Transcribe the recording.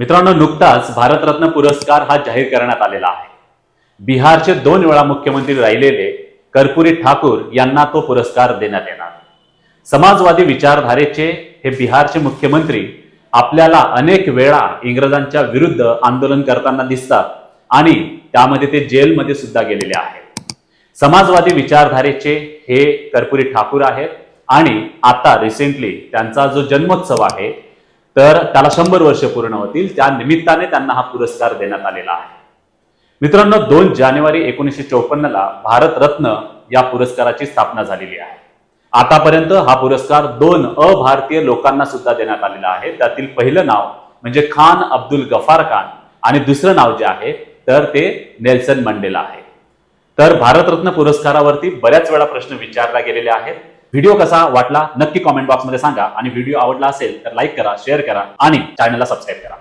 मित्रांनो नुकताच भारतरत्न पुरस्कार हा जाहीर करण्यात आलेला आहे. बिहारचे दोन वेळा मुख्यमंत्री राहिलेले कर्पुरी ठाकूर यांना तो पुरस्कार देण्यात येणार. समाजवादी विचारधारेचे हे बिहारचे मुख्यमंत्री आपल्याला अनेक वेळा इंग्रजांच्या विरुद्ध आंदोलन करताना दिसतात आणि त्यामध्ये ते जेलमध्ये सुद्धा गेलेले आहेत. समाजवादी विचारधारेचे हे कर्पुरी ठाकूर आहेत आणि आता रिसेंटली त्यांचा जो जन्मोत्सव आहे तर त्याला शंभर वर्ष पूर्ण होतील. त्या निमित्ताने त्यांना हा पुरस्कार देण्यात आलेला आहे. मित्रांनो दोन जानेवारी एकोणीसशे चौपन्नला भारतरत्न या पुरस्काराची स्थापना झालेली आहे. आतापर्यंत हा पुरस्कार दोन अभारतीय लोकांना सुद्धा देण्यात आलेला आहे. त्यातील पहिलं नाव म्हणजे खान अब्दुल गफार खान आणि दुसरं नाव जे आहे तर ते नेल्सन मंडेला आहे. तर भारतरत्न पुरस्कारावरती बऱ्याच वेळा प्रश्न विचारला गेलेले आहेत. व्हिडिओ कसा वाटला नक्की कॉमेंट बॉक्समध्ये सांगा. आणि व्हिडिओ आवडला असेल तर लाईक करा शेअर करा आणि चॅनलला सबस्क्राईब करा.